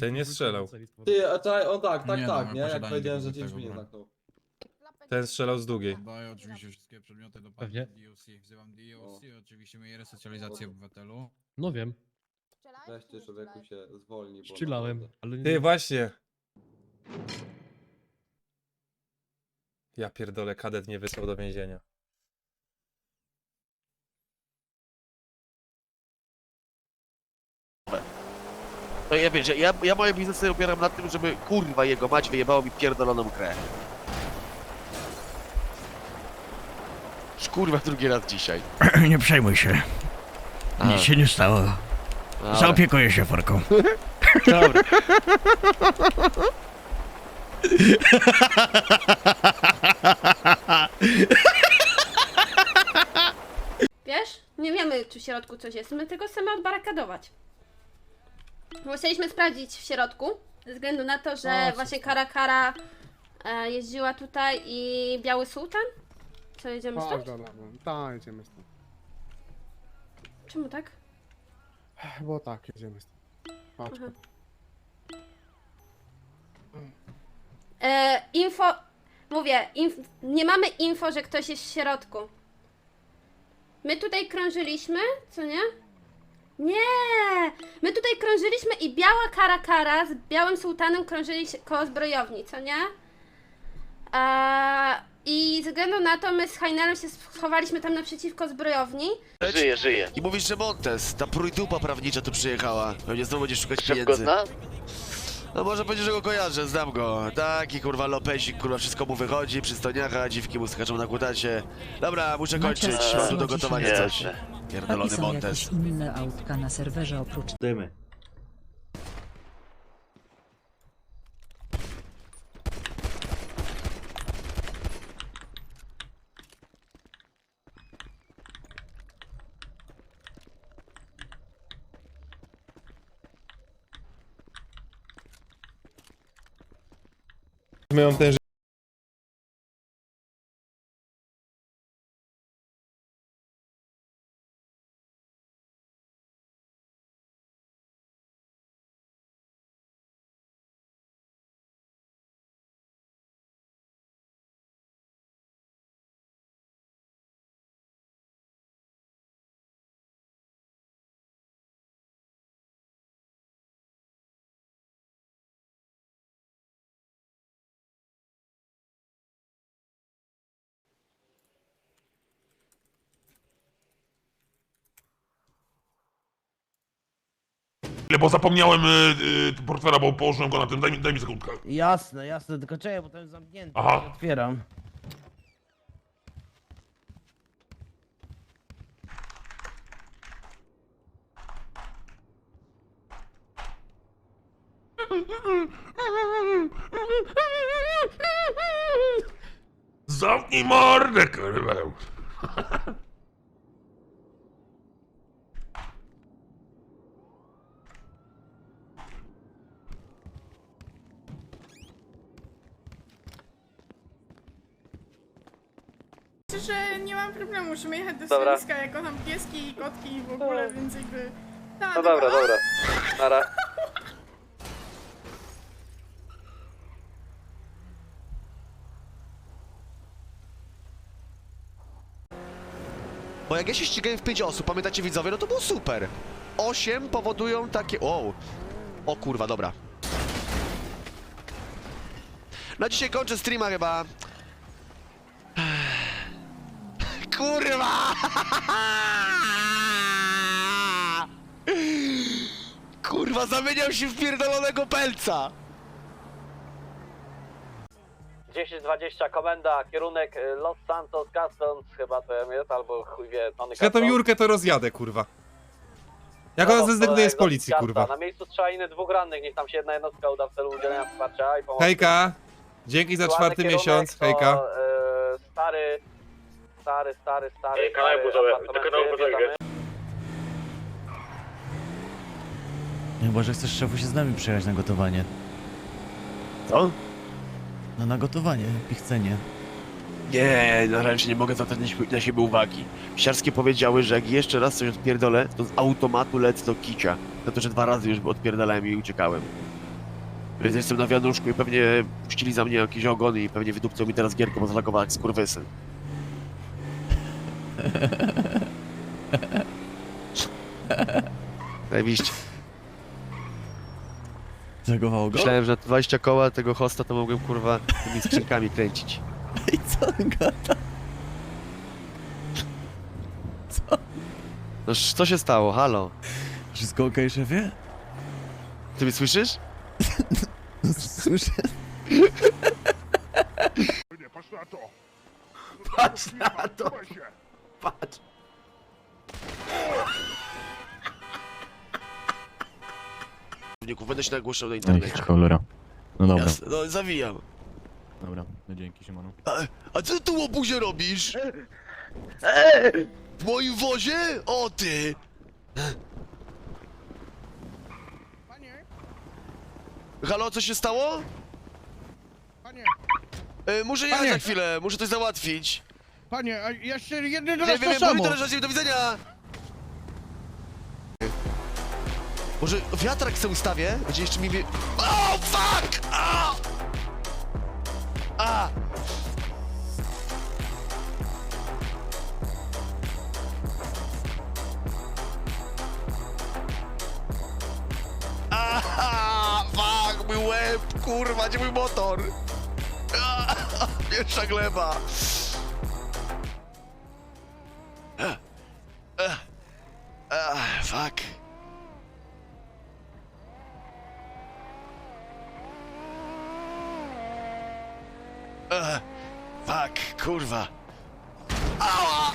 Ten nie strzelał. Ty, a czekaj, on tak, tak, Nie, tak, no, nie? Jak posiadanie powiedziałem, że tego 9 minut zamknął. Ten strzelał z długiej. Oddaję oczywiście wszystkie przedmioty do Pewnie. pani DOC. Wzywam DOC, oczywiście my resocjalizację obywatelu. No wiem, Weźcie człowieku się zwolni. bo strzelałem, naprawdę- ale Ty, nie... właśnie. Ja pierdolę, kadet mnie wysłał do więzienia. No ja wiesz, ja, ja moje biznesy opieram na tym, żeby kurwa jego mać wyjebało mi pierdoloną grę. Już kurwa drugi raz dzisiaj. Nie przejmuj się. Nic się nie stało. dobra. Zaopiekuję się forką. Dobra. Wiesz? Nie wiemy, czy w środku coś jest. My tylko chcemy odbarakadować. Musieliśmy sprawdzić w środku, ze względu na to, że O, właśnie. Kara Kara e, jeździła tutaj i Biały Sułtan. Co, jedziemy Tak, stąd? dobra, no. Tak, jedziemy stąd. Czemu tak? Bo tak, jedziemy stąd. Chodź. Aha. E, info... Mówię, inf, nie mamy info, że ktoś jest w środku. My tutaj krążyliśmy, co nie? Nie! My tutaj krążyliśmy i biała kara kara z białym sułtanem krążyli się koło zbrojowni, co nie? E, I ze względu na to my z Heinerem się schowaliśmy tam naprzeciwko zbrojowni. Żyje, żyje. I mówisz, że Montes, ta prójdupa prawnicza tu przyjechała. Pewnie znowu będziesz szukać Szybko pieniędzy. zna? No może powiedzieć, że go kojarzę, znam go. Taki kurwa lopesik, kurwa wszystko mu wychodzi, przystojniaka, dziwki mu skaczą na kutacie. Dobra, muszę kończyć, mam tu do gotowania coś. Serce. Pierdolony są Montes. jakieś inne autka na serwerze oprócz Dymy. Myją ten Bo zapomniałem y, y, portfela, bo położyłem go na tym. Daj mi, daj mi sekundkę. Jasne, jasne, tylko czekaj, bo to jest zamknięte. Aha. Otwieram. Zamknij mordę, kurwa. Myślę, że nie mam problemu, musimy jechać do Dobra. schroniska, ja kocham pieski i kotki i w ogóle, więc jakby... Tak, No dobra, dobra. Nara. Bo jak ja się ścigałem w 5 osób, pamiętacie widzowie, no to było super. 8 powodują takie... O, o kurwa, dobra. Na dzisiaj kończę streama chyba. Kurwa! Kurwa, zamieniał się w pierdolonego pelca! 10-20 komenda, kierunek y, Los Santos Customs, chyba to jest, albo chuj wie, Tony Ja tą. Jurkę to rozjadę, kurwa. Jak No, ona to zrezygnuje z policji, Los kurwa. Na miejscu strzeliny dwóch rannych, niech tam się jedna jednostka uda w celu udzielenia wsparcia i pomocy. Hejka. Dzięki za Aktualny czwarty kierunek miesiąc, to, hejka. y, stary, stary, stary, stary, Ej, kanał stary buzowy, apartamenty, do kanału wjeżdżamy. Chyba, że chcesz szefu się z nami przyjechać na gotowanie. Co? No na gotowanie, pichcenie. Nie, na razie nie mogę zwracać na siebie- uwagi. Siarskie powiedziały, że jak jeszcze raz coś odpierdolę, to z automatu lecę do kicia. Za to, że dwa razy już odpierdalałem i uciekałem. Więc jestem na wianuszku i pewnie puścili za mnie jakiś ogon i pewnie wydupcą mi teraz gierkę, bo zalagowałem skurwysy. Zajebiście. Zagowało go? Myślałem, że na 20 koła tego hosta to mogłem kurwa tymi skrzynkami kręcić. I co on gada? No sz- co się stało? Halo? Wszystko okej, szefie? Ty mnie słyszysz? Słyszę. Nie, patrz na to! Patrz na. Będę się nagłuszał na internecie. cholera. No dobra, Jasne, no zawijam. dobra. No dzięki, Siemano. A, a co tu łobuzie robisz? W moim wozie? O ty! Panie, Halo, co się stało? panie, E, muszę jechać Panie! za chwilę, muszę coś załatwić. Panie, a jeszcze jeden raz to wiem, samo. to do widzenia! Może wiatrak se ustawię? Będzie jeszcze mi... O, fuck! A! A! Aha! Fuck! Mój łeb! Kurwa, gdzie mój motor? A, Pierwsza gleba! Fuck. Ah, fuck, kurwa. Ała!